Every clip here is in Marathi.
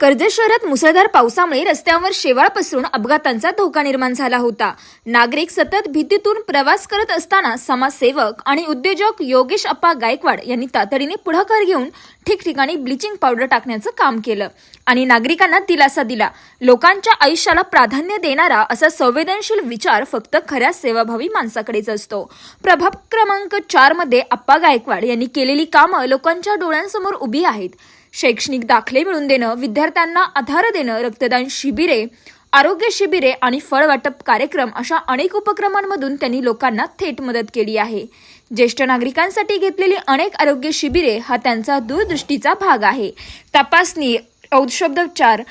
कर्जत शहरात मुसळधार पावसामुळे रस्त्यांवर शेवाळ पसरून अपघातांचा धोका निर्माण झाला होता. नागरिक सतत भीतीतून प्रवास करत असताना समाजसेवक आणि उद्योजक योगेश अप्पा गायकवाड यांनी तातडीने पुढाकार घेऊन ठिकठिकाणी ब्लिचिंग पावडर टाकण्याचं काम केलं आणि नागरिकांना दिलासा दिला. लोकांच्या आयुष्याला प्राधान्य देणारा असा संवेदनशील विचार फक्त खऱ्या सेवाभावी माणसाकडेच असतो. प्रभाग क्रमांक चारमध्ये अप्पा गायकवाड यांनी केलेली कामं लोकांच्या डोळ्यांसमोर उभी आहेत. शैक्षणिक दाखले मिळवून देणं विद्यार्थ्यांना आधार देणं रक्तदान शिबिरे आरोग्य शिबिरे आणि फळ वाटप कार्यक्रम अशा अनेक उपक्रमांमधून त्यांनी लोकांना थेट मदत केली आहे. ज्येष्ठ नागरिकांसाठी घेतलेली अनेक आरोग्य शिबिरे हा त्यांचा दूरदृष्टीचा भाग आहे. तपासणी औषधोपचार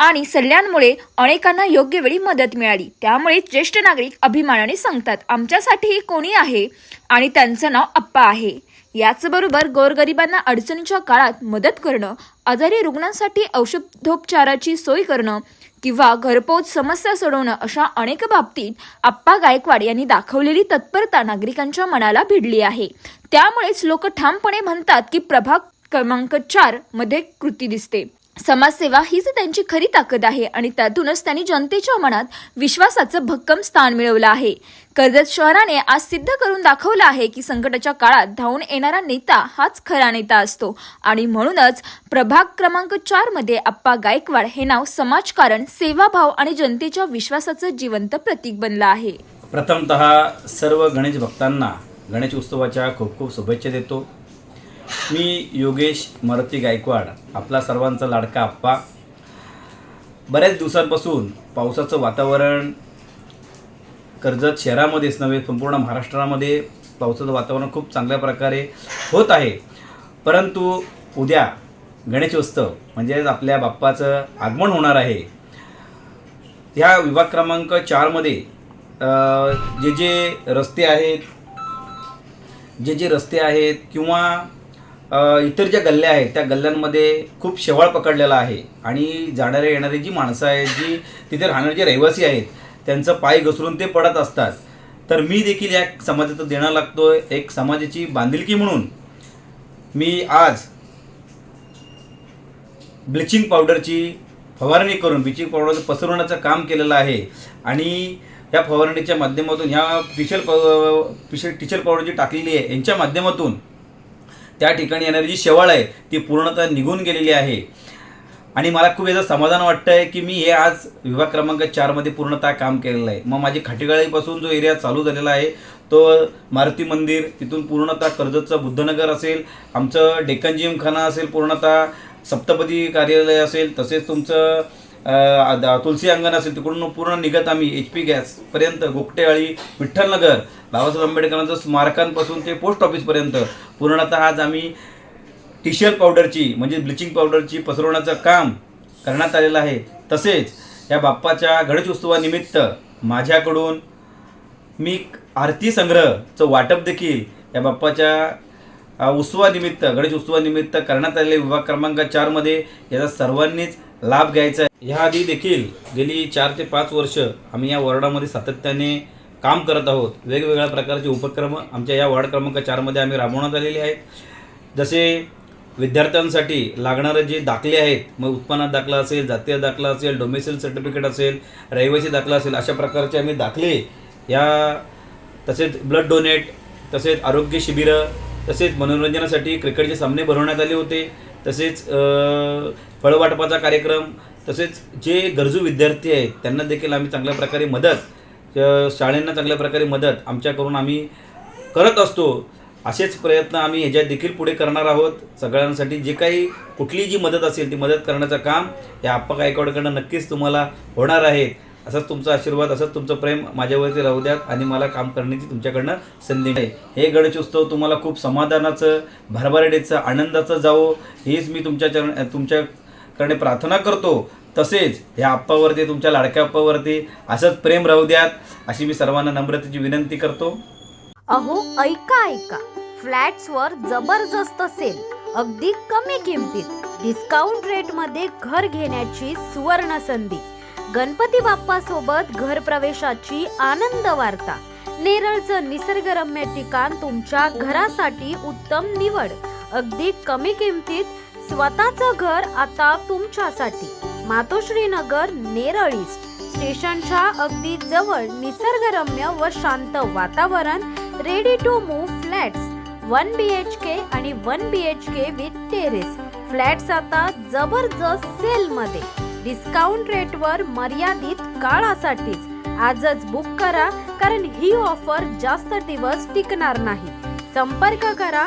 आणि सल्ल्यांमुळे अनेकांना योग्य वेळी मदत मिळाली. त्यामुळे ज्येष्ठ नागरिक अभिमानाने सांगतात आमच्यासाठीही कोणी आहे आणि त्यांचं नाव अप्पा आहे. याचबरोबर गोरगरिबांना अडचणीच्या काळात मदत करणं आजारी रुग्णांसाठी औषधोपचाराची सोय करणं किंवा घरपोच समस्या सोडवणं अशा अनेक बाबतीत आप्पा गायकवाड यांनी दाखवलेली तत्परता नागरिकांच्या मनाला भिडली आहे. त्यामुळेच लोक ठामपणे म्हणतात की प्रभाग क्रमांक चारमध्ये कृती दिसते. समाजसेवा हीच त्यांची खरी ताकद आहे आणि त्यातूनच त्यांनी जनतेच्या मनात विश्वासाचं भक्कम स्थान मिळवलं आहे. कर्जत शहराने आज सिद्ध करून दाखवलं आहे की संकटाच्या काळात धावून येणारा नेता हाच खरा नेता असतो. आणि म्हणूनच प्रभाग क्रमांक चारमध्ये आप्पा गायकवाड हे नाव समाजकारण सेवाभाव आणि जनतेच्या विश्वासाचं जिवंत प्रतीक बनलं आहे. प्रथमत सर्व गणेश भक्तांना गणेश उत्सवाच्या खूप खूप शुभेच्छा देतो. मी योगेश मारुती गायकवाड आपला सर्वांचा लाडका आप्पा. बऱ्याच दिवसांपासून पावसाचं वातावरण कर्जत शहरामध्येच नव्हे संपूर्ण महाराष्ट्रामध्ये पावसाचं वातावरण खूप चांगल्या प्रकारे होत आहे. परंतु उद्या गणेशोत्सव म्हणजेच आपल्या बाप्पाचं आगमन होणार आहे. ह्या विभाग क्रमांक चारमध्ये जे जे रस्ते आहेत जे जे रस्ते आहेत किंवा इतर ज्या गल्ल्या आहेत त्या गल्ल्यांमध्ये खूप शेवाळ पकडलेला आहे. आणि जाणारे येणारी जी माणसं आहेत जी तिथे राहणारे जे रहिवासी आहेत त्यांचं पाय घसरून ते पडत असतात. तर मी देखील या समाजाचं देणं लागतो एक समाजाची बांधिलकी म्हणून. मी आज ब्लिचिंग पावडरची फवारणी करून ब्लिचिंग पावडर पसरवण्याचं काम केलेलं आहे. आणि या फवारणीच्या माध्यमातून ह्या पिशल पिशल टिचर पावडर जी टाकलेली आहे यांच्या माध्यमातून त्या ठिकाणी येणारी जी शेवाळ आहे ती पूर्णतः निघून गेलेली आहे. आणि मला खूप याचं समाधान वाटतं आहे की मी हे आज विभाग क्रमांक चारमध्ये पूर्णतः काम केलेलं आहे. मग माझी खाटेगाळीपासून जो एरिया चालू झालेला आहे तो मारुती मंदिर तिथून पूर्णतः कर्जतचं बुद्धनगर असेल आमचं डेक्कन जिमखाना असेल पूर्णतः सप्तपदी कार्यालय असेल तसेच तुमचं तुलसी अंगण असेल तिकडून पूर्ण निघत आम्ही एच पी गॅसपर्यंत गोगटेवाडी विठ्ठलनगर बाबासाहेब आंबेडकरांचं स्मारकांपासून ते पोस्ट ऑफिसपर्यंत पूर्णतः आज आम्ही टिशल पावडरची म्हणजे ब्लिचिंग पावडरची पसरवण्याचं काम करण्यात आलेलं आहे. तसेच या बाप्पाच्या गणेश उत्सवानिमित्त माझ्याकडून मी आरती संग्रहचं वाटप देखील या बाप्पाच्या उत्सवानिमित्त गणेश उत्सवानिमित्त करण्यात आलेले विभाग क्रमांक चारमध्ये याचा सर्वांनीच लाभ घ्यायचा आहे. ह्याआधी देखील गेली चार ते पाच वर्ष आम्ही या वॉर्डामध्ये सातत्याने काम करत आहोत. वेगवेगळ्या प्रकारचे उपक्रम आमच्या या वॉर्ड क्रमांक चारमध्ये आम्ही राबवण्यात आलेले आहेत. जसे विद्यार्थ्यांसाठी लागणारे जे दाखले आहेत मग उत्पन्नात दाखला असेल जातीय दाखला असेल डोमेसिल सर्टिफिकेट असेल रहिवासी दाखला असेल अशा प्रकारचे आम्ही दाखले. या तसेच ब्लड डोनेट तसेच आरोग्य शिबिरं तसेच मनोरंजनासाठी क्रिकेटचे सामने भरवण्यात आले होते. तसेच फळवाटपाचा कार्यक्रम तसेच जे गरजू विद्यार्थी आहेत त्यांना देखील आम्ही चांगल्या प्रकारे मदत शाळेंना चांगल्या प्रकारे मदत आमच्याकडून आम्ही करत असतो. असेच प्रयत्न आम्ही ह्याच्यात देखील पुढे करणार आहोत. सगळ्यांसाठी जे काही कुठली जी मदत असेल ती मदत करण्याचं काम या आप्पा गायकवाडकडनं नक्कीच तुम्हाला होणार आहे. असाच तुमचा आशीर्वाद असंच तुमचं प्रेम माझ्यावरती राहू द्यात आणि मला काम करण्याची तुमच्याकडनं संधी मिळेल. हे गणेशोत्सव तुम्हाला खूप समाधानाचं भरभराटीचं आनंदाचं जावो. हीच मी तुमच्या चरण करणे प्रार्थना करतो. तसेच ह्या आप्पावरती तुमच्या लाडक्या आप्पावरती असंच प्रेम राहू द्यात अशी मी सर्वांना नम्रतेची विनंती करतो. अहो ऐका ऐका. फ्लॅट्सवर जबरदस्त सेल अगदी कमी किमतीत. डिस्काउंट रेटमध्ये घर घेण्याची सुवर्ण संधी गणपती बाप्पा सोबत घर प्रवेशाची आनंद वार्ता. नेरळचं निसर्गरम्य ठिकाण तुमच्या घरासाठी उत्तम निवड. अगदी कमी किमतीत स्वतःचं घर आता तुमच्यासाठी. मातोश्री नगर नेरळ स्टेशनच्या अगदी जवळ निसर्गरम्य व शांत वातावरण ready to move flats one B H K आणि one B H K with terrace flats आता जबरदस्त सेल मध्ये डिस्काउंट रेटवर मर्यादित काळासाठीच. आजच बुक करा कारण ही ऑफर जास्त दिवस टिकणार नाही. संपर्क करा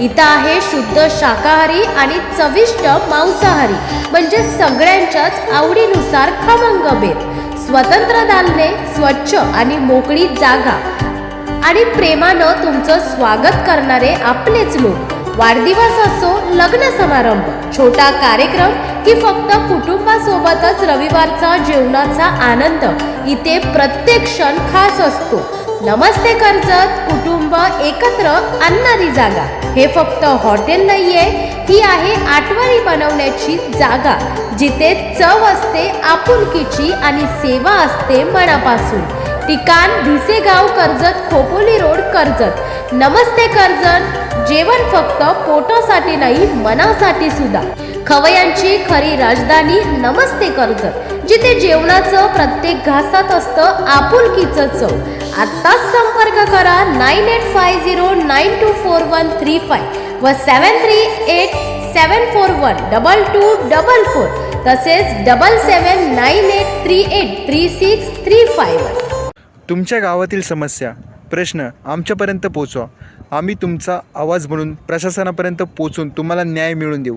इथं आहे शुद्ध शाकाहारी आणि चविष्ट मांसाहारी. म्हणजे सगळ्यांच्याच आवडीनुसार खमंग बेत. स्वतंत्र दालने स्वच्छ आणि मोकळी जागा. आणि प्रेमानं तुमचं स्वागत करणारे आपलेच लोक. वाढदिवस असो लग्न समारंभ छोटा कार्यक्रम की फक्त कुटुंबासोबतच रविवारचा जेवणाचा आनंद इथे प्रत्येक क्षण खास असतो. नमस्ते कर्जत कुटुंब एकत्र आणणारी जागा. हे फक्त हॉटेल नाहीये ही आहे आठवणी बनवण्याची जागा जिथे चव असते आपुलकीची आणि सेवा असते मनापासून. ठिकाण भिसेगाव कर्जत खोपोली रोड कर्जत. नमस्ते कर्जत जेवण फक्त पोटासाठी नाही मनासाठी सुद्धा. खवयांची खरी राजधानी नमस्ते कर्जत. जिथे जेवणाचं प्रत्येक घासात असतं आपुलकीचं चव. आत्ताच संपर्क करा nine eight five zero nine two four one three five व seven three eight seven four one double two double four तसेच double seven nine eight three eight three six three फायवर तुमच्या गावातील समस्या प्रश्न आमच्यापर्यंत पोचवा. आम्ही तुमचा आवाज म्हणून प्रशासनापर्यंत पोचून तुम्हाला न्याय मिळवून देऊ.